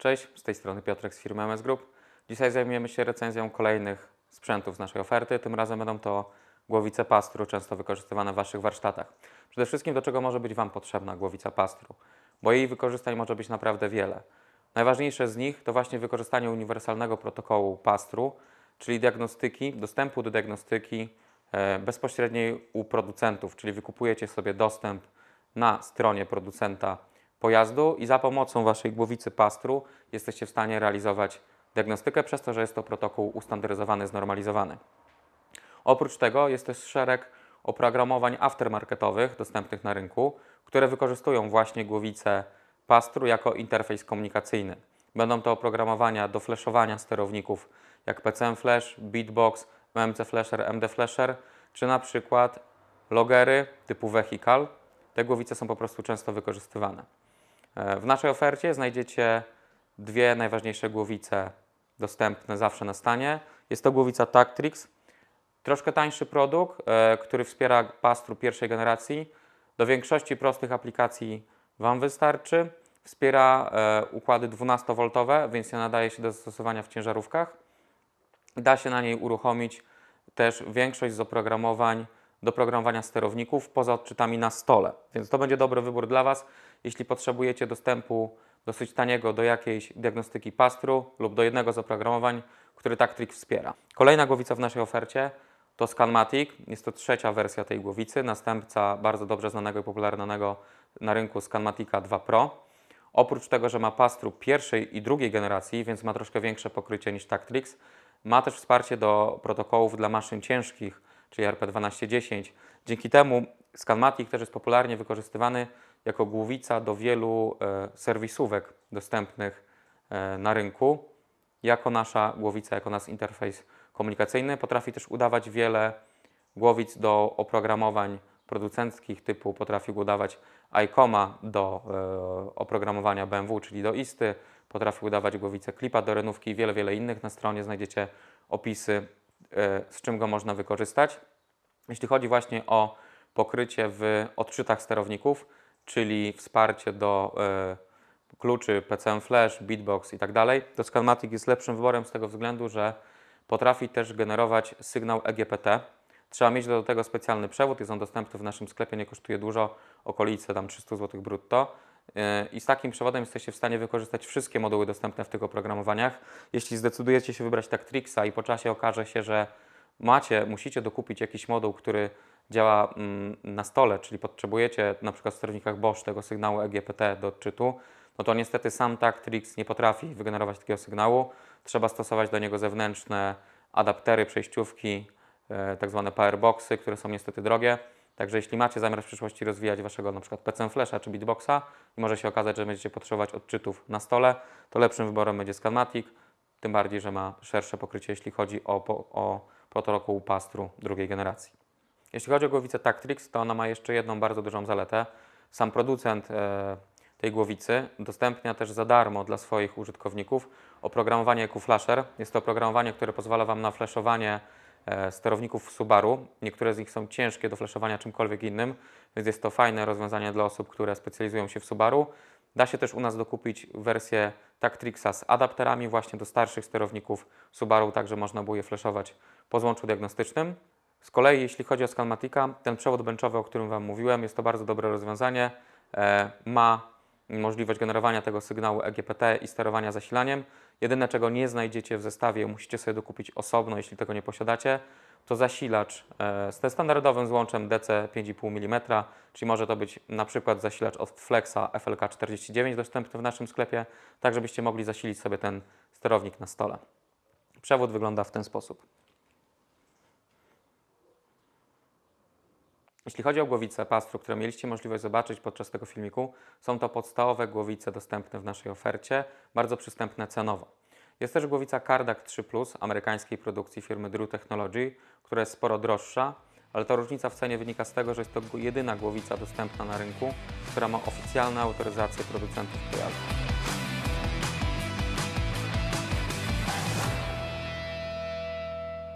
Cześć, z tej strony Piotrek z firmy MS Group. Dzisiaj zajmiemy się recenzją kolejnych sprzętów z naszej oferty. Tym razem będą to głowice pastru, często wykorzystywane w Waszych warsztatach. Przede wszystkim do czego może być Wam potrzebna głowica pastru, bo jej wykorzystań może być naprawdę wiele. Najważniejsze z nich to właśnie wykorzystanie uniwersalnego protokołu pastru, czyli diagnostyki, dostępu do diagnostyki e, bezpośredniej u producentów, czyli wykupujecie sobie dostęp na stronie producenta pojazdu i za pomocą Waszej głowicy pastru jesteście w stanie realizować diagnostykę przez to, że jest to protokół ustandaryzowany, znormalizowany. Oprócz tego jest też szereg oprogramowań aftermarketowych dostępnych na rynku, które wykorzystują właśnie głowicę pastru jako interfejs komunikacyjny. Będą to oprogramowania do flashowania sterowników jak PCM Flash, Beatbox, MMC Flasher, MD Flasher, czy na przykład logery typu Vehicle. Te głowice są po prostu często wykorzystywane. E, W naszej ofercie znajdziecie dwie najważniejsze głowice dostępne zawsze na stanie. Jest to głowica Tactrix, troszkę tańszy produkt, e, który wspiera pastru pierwszej generacji. Do większości prostych aplikacji Wam wystarczy. Wspiera e, układy 12V, więc nadaje się do zastosowania w ciężarówkach. Da się na niej uruchomić też większość z oprogramowań do programowania sterowników poza odczytami na stole. Więc to będzie dobry wybór dla Was, jeśli potrzebujecie dostępu dosyć taniego do jakiejś diagnostyki pastru lub do jednego z oprogramowań, który Tactrix wspiera. Kolejna głowica w naszej ofercie to Scanmatic. Jest to trzecia wersja tej głowicy, następca bardzo dobrze znanego i popularnego na rynku Scanmatica 2 Pro. Oprócz tego, że ma pastru pierwszej i drugiej generacji, więc ma troszkę większe pokrycie niż Tactrix, ma też wsparcie do protokołów dla maszyn ciężkich, czyli RP1210. Dzięki temu Scanmatic też jest popularnie wykorzystywany jako głowica do wielu e, serwisówek dostępnych e, na rynku. Jako nasza głowica, jako nasz interfejs komunikacyjny potrafi też udawać wiele głowic do oprogramowań producenckich typu potrafił udawać iComa do e, oprogramowania BMW, czyli do ISTY, potrafił udawać głowicę Klipa do renówki i wiele, wiele innych. Na stronie znajdziecie opisy, z czym go można wykorzystać. Jeśli chodzi właśnie o pokrycie w odczytach sterowników, czyli wsparcie do e, kluczy PCM Flash, Beatbox i tak dalej, to Scanmatic jest lepszym wyborem z tego względu, że potrafi też generować sygnał EGPT. Trzeba mieć do tego specjalny przewód, jest on dostępny w naszym sklepie, nie kosztuje dużo, okolice tam 300 zł brutto. Yy, I z takim przewodem jesteście w stanie wykorzystać wszystkie moduły dostępne w tych oprogramowaniach. Jeśli zdecydujecie się wybrać Tactrixa i po czasie okaże się, że macie, musicie dokupić jakiś moduł, który działa mm, na stole, czyli potrzebujecie na przykład w sterownikach Bosch tego sygnału EGPT do odczytu, no to niestety sam Tactrix nie potrafi wygenerować takiego sygnału. Trzeba stosować do niego zewnętrzne adaptery, przejściówki, e, tak zwane powerboxy, które są niestety drogie. Także jeśli macie zamiar w przyszłości rozwijać waszego na przykład PC Flasha czy Beatboxa i może się okazać, że będziecie potrzebować odczytów na stole, to lepszym wyborem będzie Scanmatic, tym bardziej, że ma szersze pokrycie, jeśli chodzi o, o protokół pastru drugiej generacji. Jeśli chodzi o głowicę Tactrix, to ona ma jeszcze jedną bardzo dużą zaletę. Sam producent e, tej głowicy udostępnia też za darmo dla swoich użytkowników oprogramowanie EQ-Flasher. Jest to oprogramowanie, które pozwala Wam na flashowanie e, sterowników Subaru. Niektóre z nich są ciężkie do flashowania czymkolwiek innym, więc jest to fajne rozwiązanie dla osób, które specjalizują się w Subaru. Da się też u nas dokupić wersję Tactrixa z adapterami właśnie do starszych sterowników Subaru, także można było je flashować po złączu diagnostycznym. Z kolei jeśli chodzi o Scanmatica, ten przewód benchowy, o którym Wam mówiłem, jest to bardzo dobre rozwiązanie. E, ma możliwość generowania tego sygnału EGPT i sterowania zasilaniem. Jedyne, czego nie znajdziecie w zestawie, musicie sobie dokupić osobno, jeśli tego nie posiadacie, to zasilacz e, z standardowym złączem DC 5,5 mm, czyli może to być na przykład zasilacz od Flexa FLK49 dostępny w naszym sklepie, tak żebyście mogli zasilić sobie ten sterownik na stole. Przewód wygląda w ten sposób. Jeśli chodzi o głowice pastru, które mieliście możliwość zobaczyć podczas tego filmiku, są to podstawowe głowice dostępne w naszej ofercie, bardzo przystępne cenowo. Jest też głowica Cardac 3 Plus amerykańskiej produkcji firmy Drew Technology, która jest sporo droższa, ale ta różnica w cenie wynika z tego, że jest to jedyna głowica dostępna na rynku, która ma oficjalną autoryzację producentów pojazdu.